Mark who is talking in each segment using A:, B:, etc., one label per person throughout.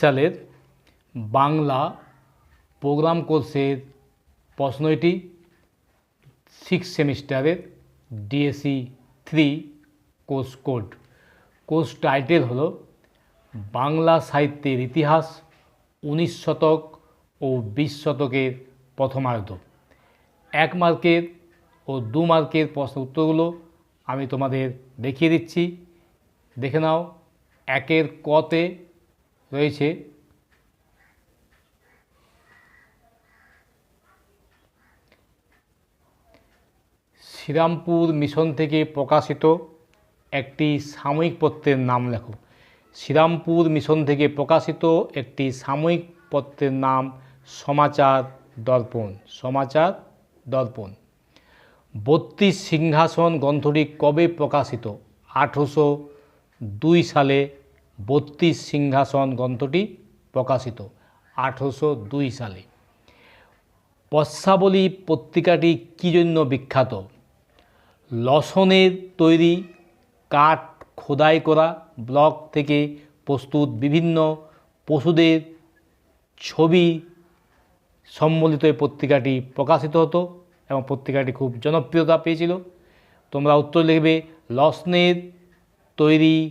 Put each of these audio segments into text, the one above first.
A: সালের বাংলা প্রোগ্রাম কোর্সের প্রশ্ন এটি সিক্স সেমিস্টারের DSC three course code. Course title হলো বাংলা সাহিত্যের ইতিহাস উনিশ শতক ও বিশ শতকের প্রথমার্ধ এক মার্কের ও দু মার্কের প্রশ্ন উত্তরগুলো আমি তোমাদের দেখিয়ে দিচ্ছি। দেখে নাও, একের কতে রয়েছে। শ্রীরামপুর মিশন থেকে প্রকাশিত একটি সাময়িক পত্রের নাম লেখো। শ্রীরামপুর মিশন থেকে প্রকাশিত একটি সাময়িক পত্রের নাম সমাচার দর্পণ সমাচার দর্পণ। বত্রিশ সিংহাসন গ্রন্থটি কবে প্রকাশিত? আঠেরোশো দুই সালে বত্রিশ সিংহাসন গ্রন্থটি প্রকাশিত আঠেরোশো দুই সালে। পশ্চাবলী পত্রিকাটি কী জন্য বিখ্যাত? লসনের তৈরি কাঠ খোদাই করা ব্লক থেকে প্রস্তুত বিভিন্ন পশুদের ছবি সম্বলিত এই পত্রিকাটি প্রকাশিত হতো এবং পত্রিকাটি খুব জনপ্রিয়তা পেয়েছিল। তোমরা উত্তর লিখবে, লসনের তৈরি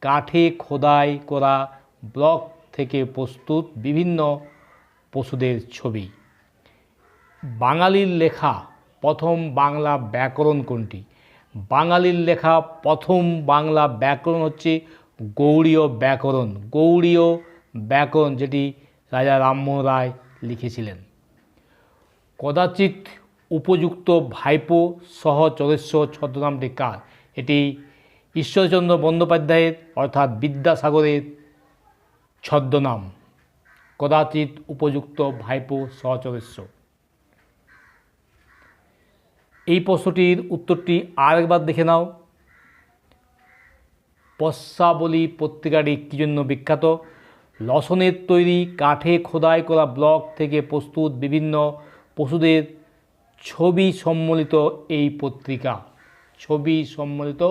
A: কাঠে খোদাই করা ব্লক থেকে প্রস্তুত বিভিন্ন পশুদের ছবি। বাঙালির লেখা প্রথম বাংলা ব্যাকরণ কোনটি? বাঙালির লেখা প্রথম বাংলা ব্যাকরণ হচ্ছে গৌড়ীয় ব্যাকরণ। গৌড়ীয় ব্যাকরণ যেটি রাজা রামমোহন রায় লিখেছিলেন। কদাচিৎ উপযুক্ত ভাইপো সহ চরেশ্বর ছদ্মনামটি কার? এটি ঈশ্বরচন্দ্র বন্দ্যোপাধ্যায়ের, অর্থাৎ বিদ্যাসাগরের ছদ্মনাম। কদাচিৎ উপযুক্ত ভাইপো সহচরেশ্বর এই প্রশ্নটির উত্তরটি আরেকবার দেখে নাও। পশ্চাবলী পত্রিকাটি কী জন্য বিখ্যাত? লসনের তৈরি কাঠে খোদাই করা ব্লক থেকে প্রস্তুত বিভিন্ন পশুদের ছবি সম্বলিত এই পত্রিকা। ছবি সম্বলিত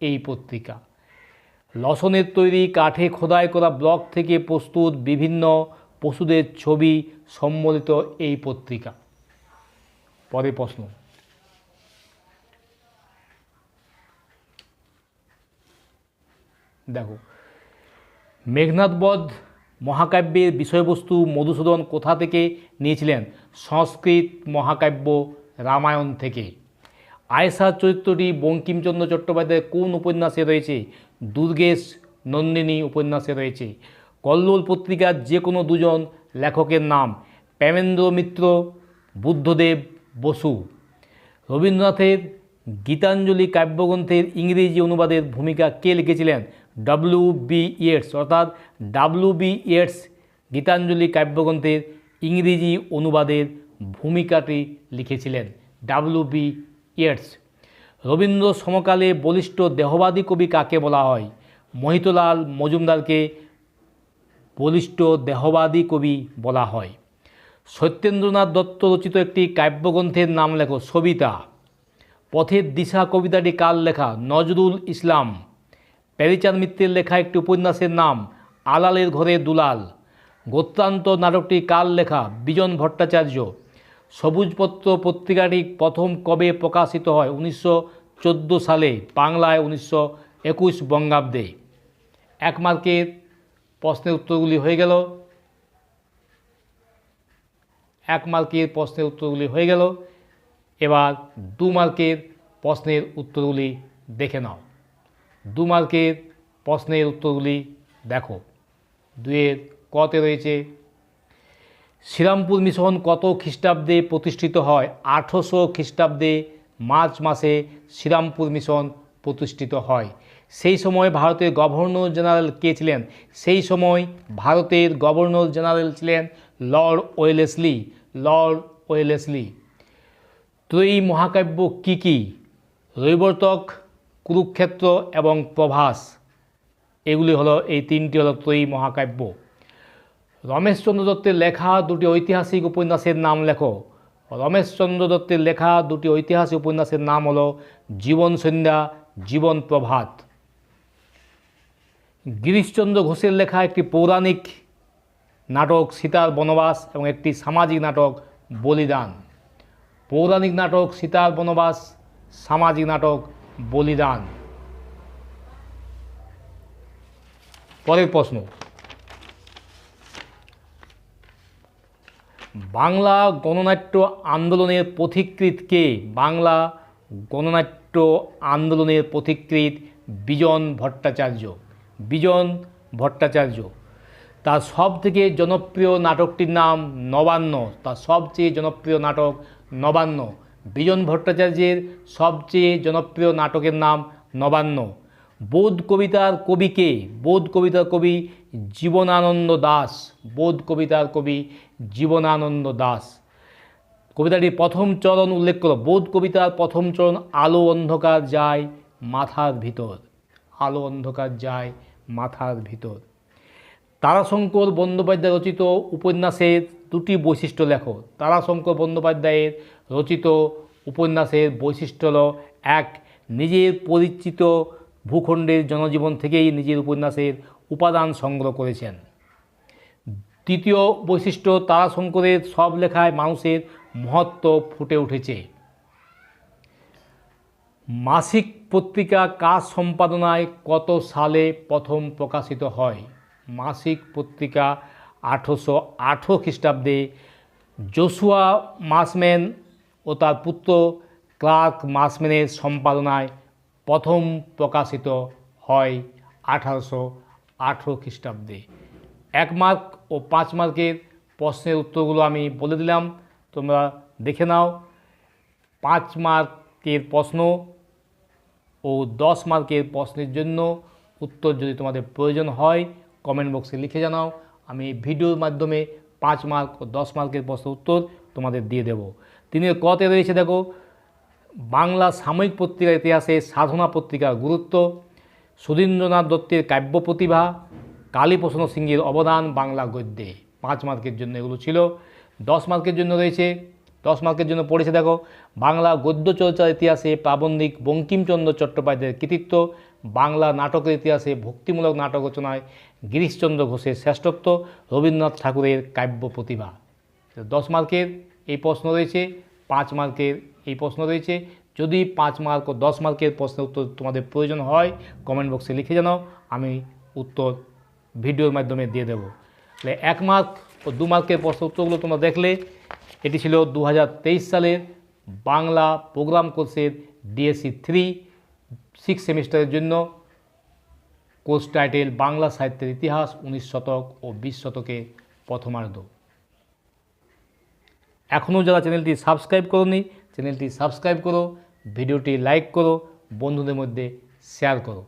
A: এই পত্রিকা। লসনের তৈরি কাঠে খোদাই করা ব্লক থেকে প্রস্তুত বিভিন্ন পশুদের ছবি সম্বলিত এই পত্রিকা। পরে প্রশ্ন। দেখো মেঘনাথবধ মহাকাব্যের বিষয়বস্তু মধুসূদন কোথা থেকে নিয়েছিলেন? সংস্কৃত মহাকাব্য, রামায়ণ থেকে। আয়েশার চরিত্রটি বঙ্কিমচন্দ্র চট্টোপাধ্যায়ের কোন উপন্যাসে রয়েছে? দুর্গেশ নন্দিনী উপন্যাসে রয়েছে। কল্লোল পত্রিকার যে কোনো দুজন লেখকের নাম প্রেমেন্দ্র মিত্র, বুদ্ধদেব বসু। রবীন্দ্রনাথের গীতাঞ্জলি কাব্যগ্রন্থের ইংরেজি অনুবাদের ভূমিকা কে লিখেছিলেন? ডাব্লিউ বি ইয়েটস, অর্থাৎ ডাব্লিউ বি ইয়েটস গীতাঞ্জলি কাব্যগ্রন্থের ইংরেজি অনুবাদের ভূমিকাটি লিখেছিলেন। W B Yeats. রবীন্দ্র সমকালে বলিষ্ঠ দেহবাদী কবি কাকে বলা হয়? মহিতলাল মজুমদারকে বলিষ্ঠ দেহবাদী কবি বলা হয়। সত্যেন্দ্রনাথ দত্ত রচিত একটি কাব্যগ্রন্থের নাম লেখো সবিতা। পথের দিশা কবিতাটি কার লেখা? নজরুল ইসলাম। প্যারিচাঁদ মিত্রের লেখা একটি উপন্যাসের নাম আলালের ঘরে দুলাল। গোত্রান্ত নাটকটি কার লেখা? বিজন ভট্টাচার্য। সবুজপত্র পত্রিকাটি প্রথম কবে প্রকাশিত হয়? উনিশশো চোদ্দ সালে, বাংলায় উনিশশো একুশ বঙ্গাব্দে। এক মার্কের প্রশ্নের উত্তরগুলি হয়ে গেল। এক মার্কের প্রশ্নের উত্তরগুলি হয়ে গেল। এবার দু মার্কের প্রশ্নের উত্তরগুলি দেখে নাও। দু মার্কের প্রশ্নের উত্তরগুলি দেখো। দুয়ের কতে রয়েছে শ্রীরামপুর মিশন কত খ্রিস্টাব্দে প্রতিষ্ঠিত হয়? আঠেরোশো খ্রিস্টাব্দে মার্চ মাসে শ্রীরামপুর মিশন প্রতিষ্ঠিত হয়। সেই সময় ভারতের গভর্নর জেনারেল কে ছিলেন? সেই সময় ভারতের গভর্নর জেনারেল ছিলেন লর্ড ওয়েলেসলি। Lord Wellesley. ত্রয়ী মহাকাব্য কী কী? রৈবর্তক কুরুক্ষেত্র এবং প্রভাস। এগুলি হলো এই তিনটি হলো ত্রয়ী মহাকাব্য। রমেশচন্দ্র দত্তের লেখা দুটি ঐতিহাসিক উপন্যাসের নাম লেখো। রমেশচন্দ্র দত্তের লেখা দুটি ঐতিহাসিক উপন্যাসের নাম হলো জীবন সন্ধ্যা, জীবন প্রভাত। গিরিশচন্দ্র ঘোষের লেখা একটি পৌরাণিক নাটক সীতার বনবাস এবং একটি সামাজিক নাটক বলিদান। পৌরাণিক নাটক সীতার বনবাস, সামাজিক নাটক বলিদান। পরের প্রশ্ন। বাংলা গণনাট্য আন্দোলনের পথিকৃৎ কে? বাংলা গণনাট্য আন্দোলনের পথিকৃৎ বিজন ভট্টাচার্য। বিজন ভট্টাচার্য। তার সবথেকে জনপ্রিয় নাটকটির নাম নবান্ন। তার সবচেয়ে জনপ্রিয় নাটক নবান্ন। বিজন ভট্টাচার্যের সবচেয়ে জনপ্রিয় নাটকের নাম নবান্ন। বোধ কবিতার কবি কে? বোধ কবিতার কবি জীবনানন্দ দাস। বোধ কবিতার কবি জীবনানন্দ দাস। কবিতাটির প্রথম চরণ উল্লেখ করো। বোধ কবিতার প্রথম চরণ আলো অন্ধকার যায় মাথার ভিতর। আলো অন্ধকার যায় মাথার ভিতর। তারাশঙ্কর বন্দ্যোপাধ্যায় রচিত উপন্যাসের দুটি বৈশিষ্ট্য লেখো। তারাশঙ্কর বন্দ্যোপাধ্যায়ের রচিত উপন্যাসের বৈশিষ্ট্য হল, এক, নিজের পরিচিত ভূখণ্ডের জনজীবন থেকেই নিজের উপন্যাসের উপাদান সংগ্রহ করেছেন। তৃতীয় বৈশিষ্ট্য, তারাশঙ্করের সব লেখায় মানুষের মহত্ব ফুটে উঠেছে। মাসিক পত্রিকা কাজ সম্পাদনায় কত সালে প্রথম প্রকাশিত হয়? মাসিক পত্রিকা আঠেরোশো আঠেরো খ্রিস্টাব্দে জোশুয়া মাসম্যান ও তার পুত্র ক্লার্ক মাসম্যানের সম্পাদনায় প্রথম প্রকাশিত হয় আঠারোশো আঠেরো খ্রিস্টাব্দে। এক মার্ক ও পাঁচ মার্কের প্রশ্নের উত্তরগুলো আমি বলে দিলাম, তোমরা দেখে নাও। পাঁচ মার্কের প্রশ্ন ও দশ মার্কের প্রশ্নের জন্য উত্তর যদি তোমাদের প্রয়োজন হয় কমেন্ট বক্সে লিখে জানাও। আমি ভিডিওর মাধ্যমে পাঁচ মার্ক ও দশ মার্কের প্রশ্নের উত্তর তোমাদের দিয়ে দেব। তিনি কতে রয়েছে দেখো বাংলা সাময়িক পত্রিকার ইতিহাসে সাধনা পত্রিকার গুরুত্ব, সুধীন্দ্রনাথ দত্তের কাব্য প্রতিভা, কালীপ্রসন্ন সিংহের অবদান, বাংলা গদ্যে। পাঁচ মার্কের জন্য এগুলো ছিল, দশ মার্কের জন্য রয়েছে। দশ মার্কের জন্য পড়েছে, দেখো, বাংলা গদ্য চর্চার ইতিহাসে প্রাবন্ধিক বঙ্কিমচন্দ্র চট্টোপাধ্যায়ের কৃতিত্ব, বাংলা নাটকের ইতিহাসে ভক্তিমূলক নাটক রচনায় গিরিশচন্দ্র ঘোষের শ্রেষ্ঠত্ব, রবীন্দ্রনাথ ঠাকুরের কাব্য প্রতিভা। দশ মার্কের এই প্রশ্ন রয়েছে পাঁচ মার্কের এই প্রশ্ন রয়েছে। যদি পাঁচ মার্ক ও দশ মার্কের প্রশ্নের উত্তর তোমাদের প্রয়োজন হয় কমেন্ট বক্সে লিখে জানাও, আমি উত্তর ভিডিওর মাধ্যমে দিয়ে দেবো। তাহলে এক মার্ক ও দু মার্কের প্রশ্ন উত্তরগুলো তোমরা দেখলে, এটি ছিল দু হাজার তেইশ সালের বাংলা প্রোগ্রাম কোর্সের ডিএসসি থ্রি সিক্স সেমিস্টারের জন্য। কোর্স টাইটেল বাংলা সাহিত্যের ইতিহাস, উনিশ শতক ও বিশ শতকে প্রথমার্ধ। এখনও যারা চ্যানেলটি সাবস্ক্রাইব করোনি, চ্যানেলটি সাবস্ক্রাইব করো, ভিডিওটি লাইক করো, বন্ধুদের মধ্যে শেয়ার করো।